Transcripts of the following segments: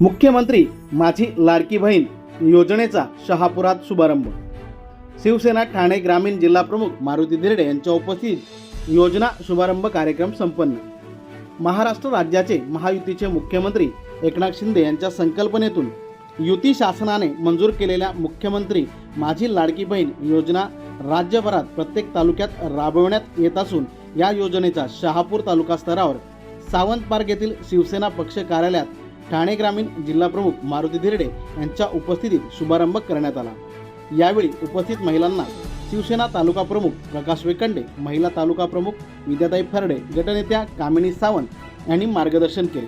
मुख्यमंत्री माझी लाडकी बहीण योजनेचा शहापुरात शुभारंभ. शिवसेना ठाणे ग्रामीण जिल्हा प्रमुख मारुती धिरडे यांच्या उपस्थितीत योजना शुभारंभ कार्यक्रम संपन्न. महाराष्ट्र राज्याचे महायुतीचे मुख्यमंत्री एकनाथ शिंदे यांच्या संकल्पनेतून युती शासनाने मंजूर केलेल्या मुख्यमंत्री माझी लाडकी बहीण योजना राज्यभरात प्रत्येक तालुक्यात राबवण्यात येत असून या योजनेचा शहापूर तालुका स्तरावर सावंतपार्ग येथील शिवसेना पक्ष कार्यालयात ठाणे ग्रामीण जिल्हा प्रमुख मारुती धिरडे यांच्या उपस्थितीत शुभारंभ करण्यात आला. यावेळी उपस्थित महिलांना शिवसेना तालुका प्रमुख प्रकाश वेकंडे महिला तालुका प्रमुख विद्याताई फरडे गटनेत्या कामिनी सावंत यांनी मार्गदर्शन केले.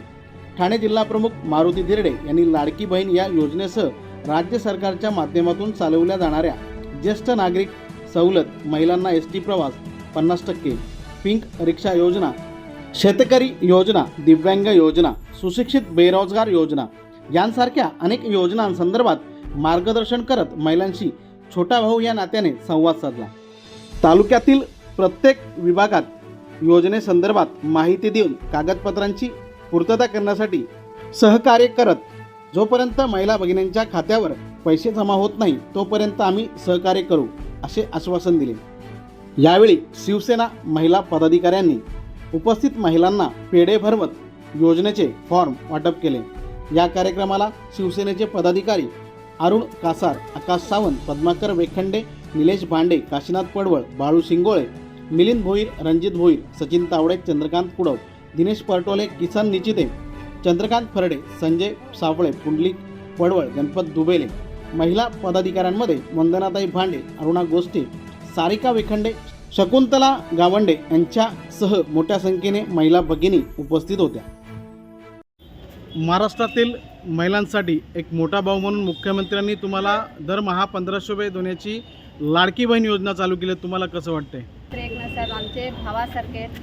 ठाणे जिल्हा प्रमुख मारुती धिरडे यांनी लाडकी बहीण या योजनेसह राज्य सरकारच्या माध्यमातून चालवल्या जाणाऱ्या ज्येष्ठ नागरिक सवलत महिलांना एस टी प्रवास पन्नास टक्के पिंक रिक्षा योजना शेतकरी योजना दिव्यांग योजना सुशिक्षित बेरोजगार योजना यांसारख्या अनेक योजनांसंदर्भात मार्गदर्शन करत महिलांशी छोटा भाऊ या नात्याने संवाद साधला. तालुक्यातील प्रत्येक विभागात योजनेसंदर्भात माहिती देऊन कागदपत्रांची पूर्तता करण्यासाठी सहकार्य करत जोपर्यंत महिला भगिनींच्या खात्यावर पैसे जमा होत नाही तोपर्यंत आम्ही सहकार्य करू असे आश्वासन दिले. यावेळी शिवसेना महिला पदाधिकाऱ्यांनी उपस्थित महिलांना पेढे भरवत योजनेचे फॉर्म वाटप केले. या कार्यक्रमाला शिवसेनेचे पदाधिकारी अरुण कासार आकाश सावंत पद्माकर वेखंडे निलेश भांडे काशीनाथ पडवळ बाळू शिंगोळे मिलिंद भोईर रणजित भोईर सचिन तावडे चंद्रकांत कुडव दिनेश परटोले किसन निचिते चंद्रकांत फरडे संजय सावळे पुंडलिक पडवळ गणपत दुबेले. महिला पदाधिकाऱ्यांमध्ये वंदनाताई भांडे अरुणा गोष्टी सारिका वेखंडे शकुंतला गावंडे यांच्यासह मोठ्या संख्येने महिला भगिनी उपस्थित होत्या. महाराष्ट्रातील महिलांसाठी एक मोठा भाऊ म्हणून मुख्यमंत्र्यांनी तुम्हाला दरमहा पंधराशे रुपये देण्याची लाडकी बहीण योजना चालू केली. तुम्हाला कसं वाटतंय? एकनाथ साहेब आमचे भावासारखे आहेत.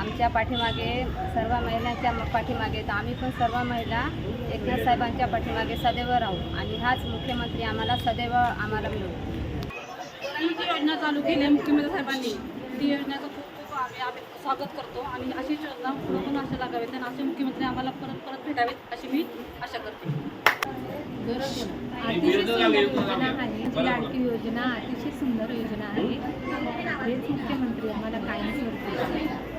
आमच्या पाठीमागे सर्व महिलांच्या पाठीमागे तर आम्ही पण सर्व महिला एकनाथ साहेबांच्या पाठीमागे सदैव राहू आणि हाच मुख्यमंत्री आम्हाला सदैव आम्हाला मिळू. ही जी योजना चालू केली आहे मुख्यमंत्री साहेबांनी ती योजनेचं खूप खूप आम्ही आम्ही स्वागत करतो आणि अशीच योजना पुढं पण अशा लागावेत आणि असे मुख्यमंत्री आम्हाला परत परत भेटावेत अशी मी आशा करते. अतिशय सुंदर योजना आहे लाडकी योजना अतिशय सुंदर योजना आहे. हेच मुख्यमंत्री आम्हाला कायम